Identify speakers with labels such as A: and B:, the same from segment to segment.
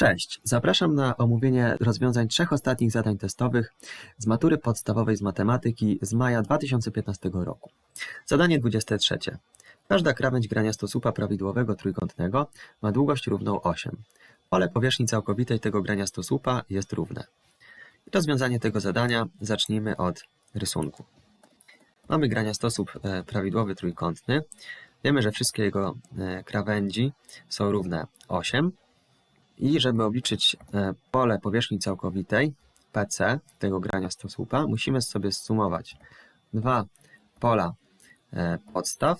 A: Cześć, zapraszam na omówienie rozwiązań trzech ostatnich zadań testowych z matury podstawowej z matematyki z maja 2015 roku. Zadanie 23. Każda krawędź graniasto słupa prawidłowego trójkątnego ma długość równą 8. Pole powierzchni całkowitej tego graniasto słupa jest równe. Rozwiązanie tego zadania zacznijmy od rysunku. Mamy graniastosłup e, prawidłowy trójkątny. Wiemy, że wszystkie jego e, krawędzi są równe 8. I żeby obliczyć e, pole powierzchni całkowitej PC tego grania stosłupa, musimy sobie zsumować dwa pola e, podstaw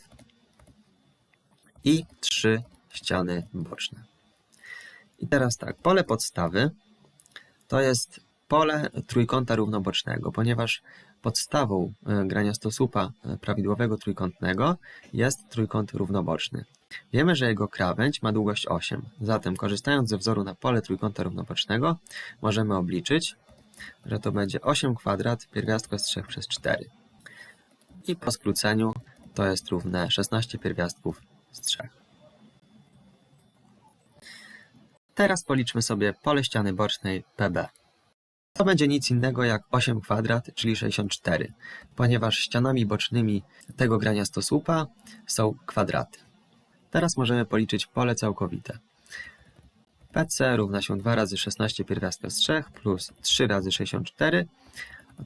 A: i trzy ściany boczne. I teraz tak, pole podstawy to jest pole trójkąta równobocznego, ponieważ podstawą e, grania stosłupa prawidłowego trójkątnego jest trójkąt równoboczny. Wiemy, że jego krawędź ma długość 8. Zatem korzystając ze wzoru na pole trójkąta równobocznego możemy obliczyć, że to będzie 8 kwadrat pierwiastka z 3 przez 4. I po skróceniu to jest równe 16 pierwiastków z 3. Teraz policzmy sobie pole ściany bocznej PB. To będzie nic innego jak 8 kwadrat, czyli 64, ponieważ ścianami bocznymi tego grania stosłupa są kwadraty. Teraz możemy policzyć pole całkowite. PC równa się 2 razy 16 pierwiastka z 3 plus 3 razy 64.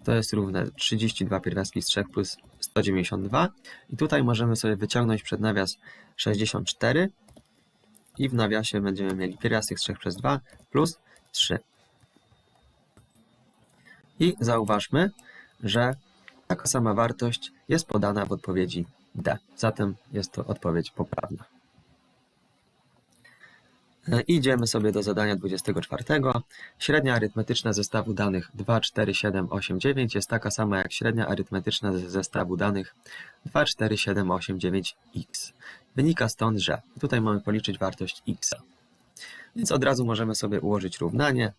A: To jest równe 32 pierwiastki z 3 plus 192. I tutaj możemy sobie wyciągnąć przed nawias 64. I w nawiasie będziemy mieli pierwiastek z 3 przez 2 plus 3. I zauważmy, że taka sama wartość jest podana w odpowiedzi D. Zatem jest to odpowiedź poprawna. E, Idziemy sobie do zadania 24. Średnia arytmetyczna zestawu danych 2, 4, 7, 8, 9 jest taka sama jak średnia arytmetyczna ze zestawu danych 2, 4, 7, 8, 9 x. Wynika stąd, że tutaj mamy policzyć wartość x. Więc od razu możemy sobie ułożyć równanie.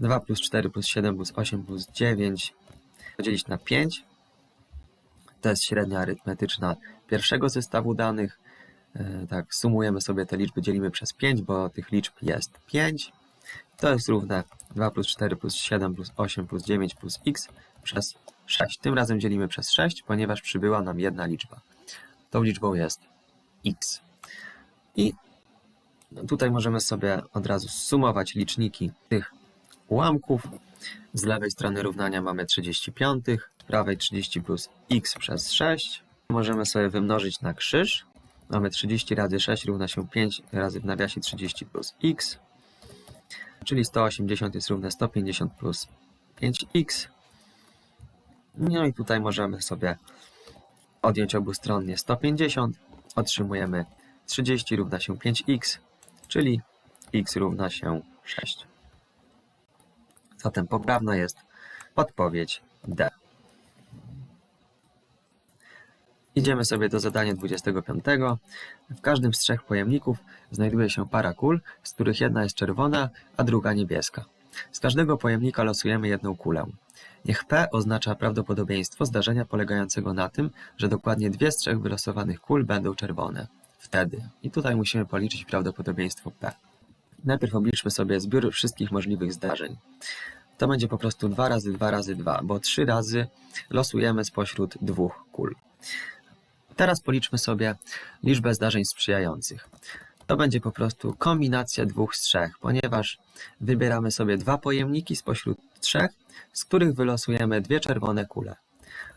A: 2 plus 4 plus 7 plus 8 plus 9 podzielić na 5. To jest średnia arytmetyczna pierwszego zestawu danych. E, tak, sumujemy sobie te liczby, dzielimy przez 5, bo tych liczb jest 5. To jest równe 2 plus 4 plus 7 plus 8 plus 9 plus x przez 6. Tym razem dzielimy przez 6, ponieważ przybyła nam jedna liczba. Tą liczbą jest x. I tutaj możemy sobie od razu sumować liczniki tych ułamków. Z lewej strony równania mamy 35, z prawej 30 plus x przez 6. Możemy sobie wymnożyć na krzyż. Mamy 30 razy 6 równa się 5 razy w nawiasie 30 plus x. Czyli 180 jest równe 150 plus 5x. No i tutaj możemy sobie odjąć obustronnie 150. Otrzymujemy 30 równa się 5x, czyli x równa się 6. Zatem poprawna jest odpowiedź D. Idziemy sobie do zadania 25. W każdym z trzech pojemników znajduje się para kul, z których jedna jest czerwona, a druga niebieska. Z każdego pojemnika losujemy jedną kulę. Niech P oznacza prawdopodobieństwo zdarzenia polegającego na tym, że dokładnie dwie z trzech wylosowanych kul będą czerwone. Wtedy. I tutaj musimy policzyć prawdopodobieństwo P. Najpierw obliczmy sobie zbiór wszystkich możliwych zdarzeń. To będzie po prostu 2 razy 2 razy 2, bo 3 razy losujemy spośród dwóch kul. Teraz policzmy sobie liczbę zdarzeń sprzyjających. To będzie po prostu kombinacja dwóch z trzech, ponieważ wybieramy sobie dwa pojemniki spośród trzech, z których wylosujemy dwie czerwone kule.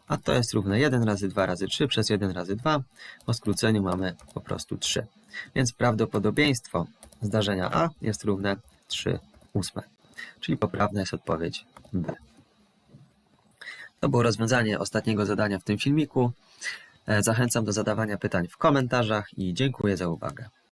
A: A to jest równe 1 razy 2 razy 3 przez 1 razy 2. Po skróceniu mamy po prostu 3. Więc prawdopodobieństwo zdarzenia A jest równe 3 ósme. Czyli poprawna jest odpowiedź B. To było rozwiązanie ostatniego zadania w tym filmiku. E, Zachęcam do zadawania pytań w komentarzach i dziękuję za uwagę.